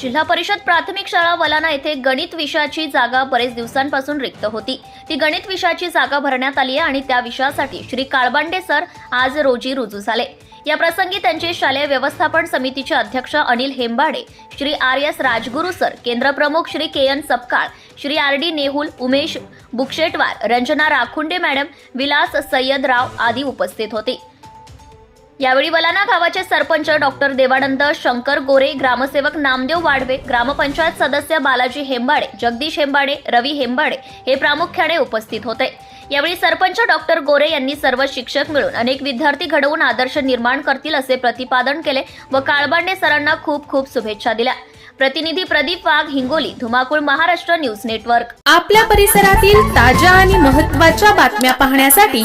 जिल्हा परिषद प्राथमिक शाळा वलाना येथे गणित विषयाची जागा बरेच दिवसांपासून रिक्त होती. ती गणित विषयाची जागा भरण्यात आली आहे आणि त्या विषयासाठी श्री काळबांडे सर आज रोजी रुजू झाले. या प्रसंगी त्यांचे शालेय व्यवस्थापन समितीचे अध्यक्ष Anil Hembade Shri R S Rajguru sir केंद्रप्रमुख Shri K N Sapkal Shri R D Nehul Umesh Bukshetwar Ranjana Rakhunde madam Vilas Sayyadrao आदी उपस्थित होते. यावेळी वलाना गावाचे सरपंच डॉक्टर देवानंद शंकर गोरे ग्रामसेवक नामदेव वाडवे ग्रामपंचायत सदस्य बालाजी हेंबाडे जगदीश हेंबाडे रवी हेंबाडे हे प्रामुख्याने उपस्थित होते. यावेळी सरपंच डॉक्टर गोरे यांनी सर्व शिक्षक मिळून अनेक विद्यार्थी घडवून आदर्श निर्माण करतील असे प्रतिपादन केले व काळबांडे सरांना खूप खूप शुभेच्छा दिल्या. प्रतिनिधी प्रदीप वाघ हिंगोली धुमाकूळ महाराष्ट्र न्यूज नेटवर्क. आपल्या परिसरातील ताज्या आणि महत्त्वाच्या बातम्या पाहण्यासाठी